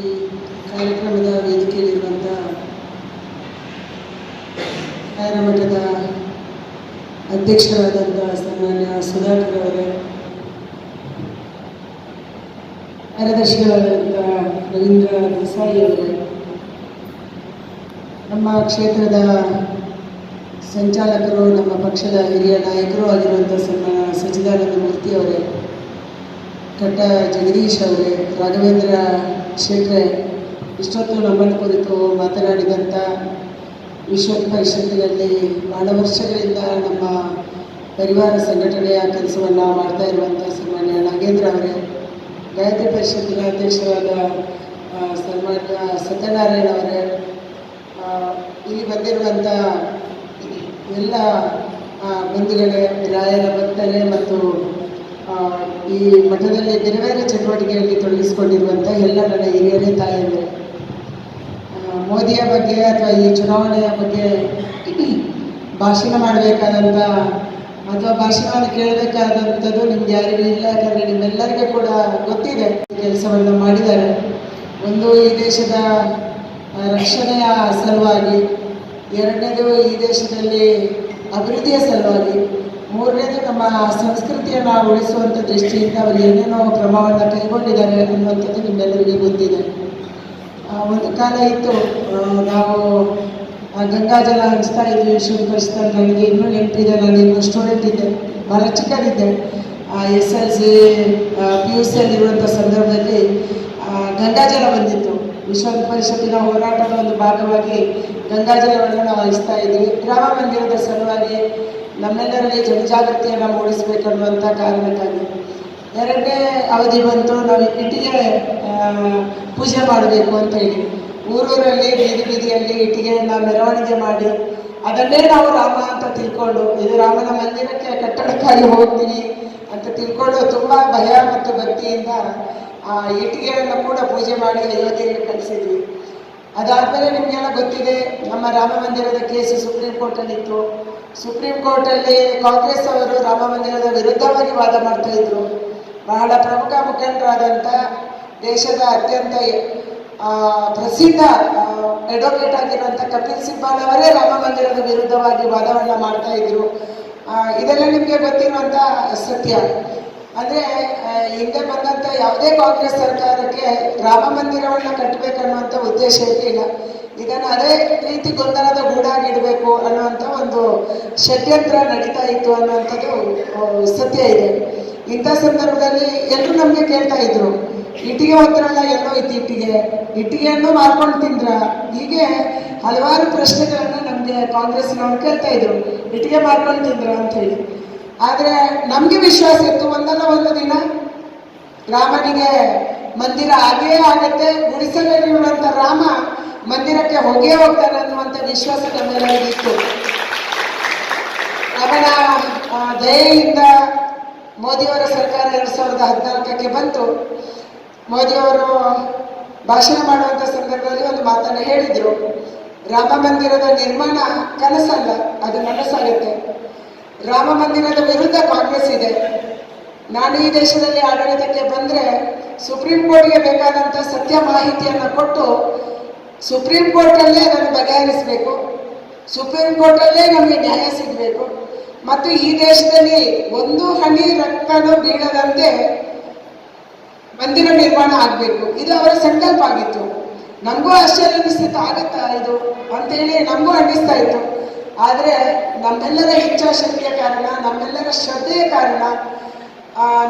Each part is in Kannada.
ಈ ಕಾರ್ಯಕ್ರಮದ ವೇದಿಕೆಯಲ್ಲಿರುವಂಥ ರಾಯರ ಮಠದ ಅಧ್ಯಕ್ಷರಾದಂಥ ಸುಧಾಕರ್ ಅವರೇ ಕಾರ್ಯದರ್ಶಿಗಳಾದಂಥ ರವೀಂದ್ರ ದೇಸಾಯಿ ಅವರೇ, ನಮ್ಮ ಕ್ಷೇತ್ರದ ಸಂಚಾಲಕರು, ನಮ್ಮ ಪಕ್ಷದ ಹಿರಿಯ ನಾಯಕರು ಆಗಿರುವಂಥ ಸನ್ಮಾನ ಸಚ್ಚಿದಾನಂದ ಮೂರ್ತಿ ಕಟ್ಟ ಜಗದೀಶ್ ಅವರೇ, ರಾಘವೇಂದ್ರ ಶೇಖರೆ ಇಷ್ಟೊತ್ತು ನಮ್ಮನ್ನು ಕುರಿತು ಮಾತನಾಡಿದಂಥ ವಿಶ್ವ ಪರಿಷತ್ತಿನಲ್ಲಿ ಬಹಳ ವರ್ಷಗಳಿಂದ ನಮ್ಮ ಪರಿವಾರ ಸಂಘಟನೆಯ ಕೆಲಸವನ್ನು ಮಾಡ್ತಾ ಇರುವಂಥ ಸನ್ಮಾನ್ಯ ನಾಗೇಂದ್ರ ಅವರೇ, ಗಾಯತ್ರಿ ಪರಿಷತ್ತಿನ ಅಧ್ಯಕ್ಷರಾದ ಸನ್ಮಾನ್ಯ ಸತ್ಯನಾರಾಯಣ ಅವರೇ ಇಲ್ಲಿ ಬಂದಿರುವಂಥ ಎಲ್ಲ ಬಂಧುಗಳೇ, ರಾಯರ ಭಕ್ತರೇ ಮತ್ತು ಈ ಮಠದಲ್ಲಿ ಬೇರೆ ಬೇರೆ ಚಟುವಟಿಕೆಯಲ್ಲಿ ತೊಡಗಿಸಿಕೊಂಡಿರುವಂಥ ಎಲ್ಲ ನನ್ನ ಹಿರಿಯರೇ ತಾಯಿಯರೇ ಆ, ಮೋದಿಯ ಬಗ್ಗೆ ಅಥವಾ ಈ ಚುನಾವಣೆಯ ಬಗ್ಗೆ ಭಾಷಣ ಮಾಡಬೇಕಾದಂಥ ಅಥವಾ ಭಾಷಣವನ್ನು ಕೇಳಬೇಕಾದಂಥದ್ದು ನಿಮ್ಗೆ ಯಾರಿಗೂ ಇಲ್ಲ ಯಾಕಂದರೆ ನಿಮ್ಮೆಲ್ಲರಿಗೂ ಕೂಡ ಗೊತ್ತಿದೆ ಕೆಲಸವನ್ನು ಮಾಡಿದ್ದಾರೆ. ಒಂದು ಈ ದೇಶದ ರಕ್ಷಣೆಯ ಸಲುವಾಗಿ ಎರಡನೇದು ಈ ದೇಶದಲ್ಲಿ ಅಭಿವೃದ್ಧಿಯ ಸಲುವಾಗಿ ಮೂರನೇದು, ನಮ್ಮ ಸಂಸ್ಕೃತಿಯನ್ನು ಉಳಿಸುವಂಥ ದೃಷ್ಟಿಯಿಂದ ಅವರು ಏನೇನೋ ಕ್ರಮವನ್ನು ಕೈಗೊಂಡಿದ್ದಾರೆ ಅನ್ನುವಂಥದ್ದು ನಿಮ್ಮೆಲ್ಲರಿಗೂ ಗೊತ್ತಿದೆ. ಒಂದು ಕಾಲ ಇತ್ತು ನಾವು ಗಂಗಾ ಗಂಗಾಜಲ ಹಂಚ್ತಾ ಇದ್ವಿ ಪರಿಷತ್ತಲ್ಲಿ ನನಗೆ ಇನ್ನೂ ನೆನಪಿದೆ, ನಾನು ಇನ್ನೂ ಸ್ಟೂಡೆಂಟ್ ಇದ್ದೆ ಭಾಳ ಚಿಕ್ಕದಿದ್ದೆ. S L C P U ಸಿಯಲ್ಲಿರುವಂಥ ಸಂದರ್ಭದಲ್ಲಿ ಗಂಗಾಜಲ ಬಂದಿತ್ತು. ವಿಶ್ವ ಪರಿಷತ್ತಿನ ಹೋರಾಟದ ಒಂದು ಭಾಗವಾಗಿ ಗಂಗಾಜಲವನ್ನು ನಾವು ಹಂಚ್ತಾ ಇದ್ವಿ. ಗ್ರಾಮ ಮಂದಿರದ ಸಲುವಾಗಿ ನಮ್ಮೆಲ್ಲರಲ್ಲಿ ಜನಜಾಗೃತಿಯನ್ನು ಮೂಡಿಸಬೇಕನ್ನುವಂಥ ಕಾರಣಕ್ಕಾಗಿ. ಎರಡನೇ ಅವಧಿ ಬಂತು, ನಾವು ಇಟ್ಟಿಗೆ ಪೂಜೆ ಮಾಡಬೇಕು ಅಂತ ಹೇಳಿ. ಊರೂರಲ್ಲಿ ಬೀದಿ ಬೀದಿಯಲ್ಲಿ ಇಟ್ಟಿಗೆಯನ್ನು ಮೆರವಣಿಗೆ ಮಾಡಿ, ಅದನ್ನೇ ನಾವು ರಾಮ ಅಂತ ತಿಳ್ಕೊಂಡು, ಇದು ರಾಮನ ಮಂದಿರಕ್ಕೆ ಕಟ್ಟಡಕ್ಕಾಗಿ ಹೋಗ್ತೀವಿ ಅಂತ ತಿಳ್ಕೊಂಡು ತುಂಬ ಭಯ ಮತ್ತು ಭಕ್ತಿಯಿಂದ ಆ ಇಟ್ಟಿಗೆಯನ್ನು ಕೂಡ ಪೂಜೆ ಮಾಡಿ, ಅಯೋಧ್ಯೆಗೆ ಕಳಿಸಿದ್ವಿ. ಅದಾದಮೇಲೆ ನಿಮಗೆಲ್ಲ ಗೊತ್ತಿದೆ, ನಮ್ಮ ರಾಮ ಮಂದಿರದ ಕೇಸು ಸುಪ್ರೀಂ ಕೋರ್ಟಲ್ಲಿತ್ತು ಸುಪ್ರೀಂ ಕೋರ್ಟಲ್ಲಿ ಕಾಂಗ್ರೆಸ್ ಅವರು ರಾಮ ಮಂದಿರದ ವಿರುದ್ಧವಾಗಿ ವಾದ ಮಾಡ್ತಾ ಇದ್ರು. ಬಹಳ ಪ್ರಮುಖ ಮುಖಂಡರಾದಂಥ ದೇಶದ ಅತ್ಯಂತ ಪ್ರಸಿದ್ಧ ಅಡ್ವೊಕೇಟ್ ಆಗಿರುವಂಥ ಕಪಿಲ್ ಸಿಬ್ಬಲ್ ಅವರೇ ರಾಮ ಮಂದಿರದ ವಿರುದ್ಧವಾಗಿ ವಾದವನ್ನು ಮಾಡ್ತಾ ಇದ್ರು. ಇದೆಲ್ಲ ನಿಮಗೆ ಗೊತ್ತಿರುವಂಥ ಸತ್ಯ. ಅಂದರೆ ಹಿಂದೆ ಬಂದಂತ ಯಾವುದೇ ಕಾಂಗ್ರೆಸ್ ಸರ್ಕಾರಕ್ಕೆ ರಾಮ ಮಂದಿರವನ್ನ ಕಟ್ಟಬೇಕನ್ನುವಂತ ಉದ್ದೇಶ ಇರಲಿಲ್ಲ. ಇದನ್ನು ಅದೇ ರೀತಿ ಗೊಂದಲದ ಗೂಡಾಗಿಡಬೇಕು ಅನ್ನುವಂತ ಒಂದು ಷಡ್ಯಂತ್ರ ನಡೀತಾ ಇತ್ತು ಅನ್ನುವಂಥದ್ದು ಸತ್ಯ ಇದೆ. ಇಂಥ ಸಂದರ್ಭದಲ್ಲಿ ಎಲ್ಲರೂ ನಮಗೆ ಕೇಳ್ತಾ ಇದ್ರು, ಇಟ್ಟಿಗೆ ಹೊತ್ತರಲ್ಲ ಎಲ್ಲೋ ಇತ್ತು ಇಟ್ಟಿಗೆ, ಇಟ್ಟಿಗೆಯನ್ನು ಮಾರ್ಕೊಂಡು ತಿಂದ್ರ? ಹೀಗೆ ಹಲವಾರು ಪ್ರಶ್ನೆಗಳನ್ನು ನಮಗೆ ಕಾಂಗ್ರೆಸ್ನವ್ರು ಕೇಳ್ತಾ ಇದ್ರು, ಇಟ್ಟಿಗೆ ಮಾರ್ಕೊಂಡು ತಿಂದ್ರ ಅಂತ ಹೇಳಿ. ಆದರೆ ನಮಗೆ ವಿಶ್ವಾಸ ಇತ್ತು, ಒಂದಲ್ಲ ಒಂದು ದಿನ ರಾಮನಿಗೆ ಮಂದಿರ ಆಗೇ ಆಗತ್ತೆ ಗುಡಿಸಲಿರುವಂಥ ರಾಮ ಮಂದಿರಕ್ಕೆ ಹೋಗೇ ಹೋಗ್ತಾನೆ ಅನ್ನುವಂಥ ವಿಶ್ವಾಸ ನಮ್ಮೆಲ್ಲರಿಗಿತ್ತು ಅವನ ದಯೆಯಿಂದ ಮೋದಿಯವರ ಸರ್ಕಾರ ಎರಡು ಸಾವಿರದ ಹದಿನಾಲ್ಕಕ್ಕೆ ಬಂತು. ಮೋದಿಯವರು ಭಾಷಣ ಮಾಡುವಂಥ ಸಂದರ್ಭದಲ್ಲಿ ಒಂದು ಮಾತನ್ನು ಹೇಳಿದರು. ರಾಮ ಮಂದಿರದ ನಿರ್ಮಾಣ ಕನಸಲ್ಲ, ಅದು ನನಸಾಗುತ್ತೆ ರಾಮ ಮಂದಿರದ ವಿರುದ್ಧ ಕಾಂಗ್ರೆಸ್ ಇದೆ. ನಾನು ಈ ದೇಶದಲ್ಲಿ ಆಡಳಿತಕ್ಕೆ ಬಂದರೆ ಸುಪ್ರೀಂ ಕೋರ್ಟ್ಗೆ ಬೇಕಾದಂಥ ಸತ್ಯ ಮಾಹಿತಿಯನ್ನು ಕೊಟ್ಟು ಸುಪ್ರೀಂ ಕೋರ್ಟಲ್ಲೇ ಅದನ್ನು ಬಗೆಹರಿಸಬೇಕು. ಸುಪ್ರೀಂ ಕೋರ್ಟಲ್ಲೇ ನಮಗೆ ನ್ಯಾಯ ಸಿಗಬೇಕು. ಮತ್ತು ಈ ದೇಶದಲ್ಲಿ ಒಂದು ಹನಿ ರಕ್ತನೂ ಬೀಳದಂತೆ ಮಂದಿರ ನಿರ್ಮಾಣ ಆಗಬೇಕು. ಇದು ಅವರ ಸಂಕಲ್ಪ ಆಗಿತ್ತು. ನಮಗೂ ಆಶ್ಚರ್ಯ ಅನಿಸ್ತಿತ್ತು, ಆಗತ್ತಾ ಇದು? ಅಂತೇಳಿ ನಮಗೂ ಅನ್ನಿಸ್ತಾ ಇತ್ತು. ಆದರೆ ನಮ್ಮೆಲ್ಲರ ಇಚ್ಛಾಶಕ್ತಿಯ ಕಾರಣ, ನಮ್ಮೆಲ್ಲರ ಶ್ರದ್ಧೆಯ ಕಾರಣ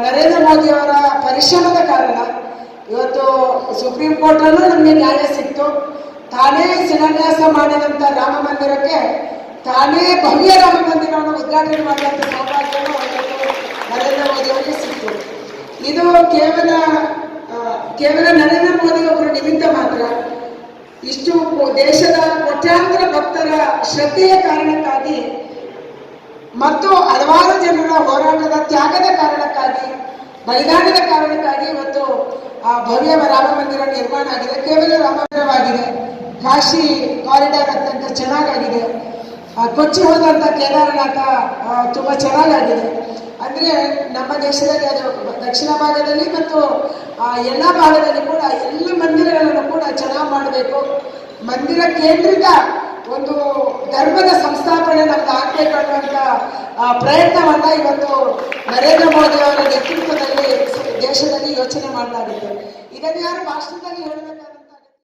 ನರೇಂದ್ರ ಮೋದಿಯವರ ಪರಿಶ್ರಮದ ಕಾರಣ ಇವತ್ತು ಸುಪ್ರೀಂ ಕೋರ್ಟಲ್ಲೂ ನಮಗೆ ನ್ಯಾಯ ಸಿಕ್ತು. ತಾನೇ ಶಿಲಾನ್ಯಾಸ ಮಾಡಿದಂಥ ರಾಮ ಮಂದಿರಕ್ಕೆ ತಾನೇ ಭವ್ಯ ರಾಮ ಮಂದಿರವನ್ನು ಉದ್ಘಾಟನೆ ಮಾಡಿದಂಥ ಸೌಭಾಗ್ಯವನ್ನು ನರೇಂದ್ರ ಮೋದಿಯವರಿಗೆ ಸಿಕ್ತು. ಇದು ಕೇವಲ ಕೇವಲ ನರೇಂದ್ರ ಮೋದಿ ಒಬ್ಬರು ನಿಮಿತ್ತ ಮಾತ್ರ ಇಷ್ಟು ದೇಶದ ಕೋಟ್ಯಾಂತರ ಭಕ್ತರ ಶ್ರದ್ಧೆಯ ಕಾರಣಕ್ಕಾಗಿ ಮತ್ತು ಹಲವಾರು ಜನರ ಹೋರಾಟದ ತ್ಯಾಗದ ಕಾರಣಕ್ಕಾಗಿ, ಬಲಿದಾನದ ಕಾರಣಕ್ಕಾಗಿ ಇವತ್ತು ಆ ಭವ್ಯ ರಾಮ ಮಂದಿರ ನಿರ್ಮಾಣ ಆಗಿದೆ. ಕೇವಲ ರಾಮ ಮಂದಿರವಾಗಿದೆ. ಕಾಶಿ ಕಾರಿಡಾರ್ ಅತ್ಯಂತ ಚೆನ್ನಾಗಾಗಿದೆ. ಕೊಚ್ಚಿ ಹೋದಂಥ ಕೇದಾರನಾಥ ಆ, ತುಂಬ ಚೆನ್ನಾಗಾಗಿದೆ. ಅಂದರೆ ನಮ್ಮ ದೇಶದಲ್ಲಿ ಅದು ದಕ್ಷಿಣ ಭಾಗದಲ್ಲಿ ಮತ್ತು ಎಲ್ಲ ಭಾಗದಲ್ಲಿ ಕೂಡ ಎಲ್ಲ ಮಂದಿರಗಳನ್ನು ಕೂಡ ಚೆನ್ನಾಗಿ ಮಾಡಬೇಕು. ಮಂದಿರ ಕೇಂದ್ರಿತ ಒಂದು ಧರ್ಮದ ಸಂಸ್ಥಾಪನೆ ನಮ್ದು ಆಗ್ಬೇಕು ಅನ್ನುವಂಥ ಪ್ರಯತ್ನವನ್ನ ಇವತ್ತು ನರೇಂದ್ರ ಮೋದಿ ಅವರ ನೇತೃತ್ವದಲ್ಲಿ ದೇಶದಲ್ಲಿ ಯೋಚನೆ ಮಾಡಲಾಗುತ್ತೆ ಇದನ್ನು ಯಾರು ಭಾಷಣದಲ್ಲಿ ಹೇಳಬೇಕಾದ್ರೆ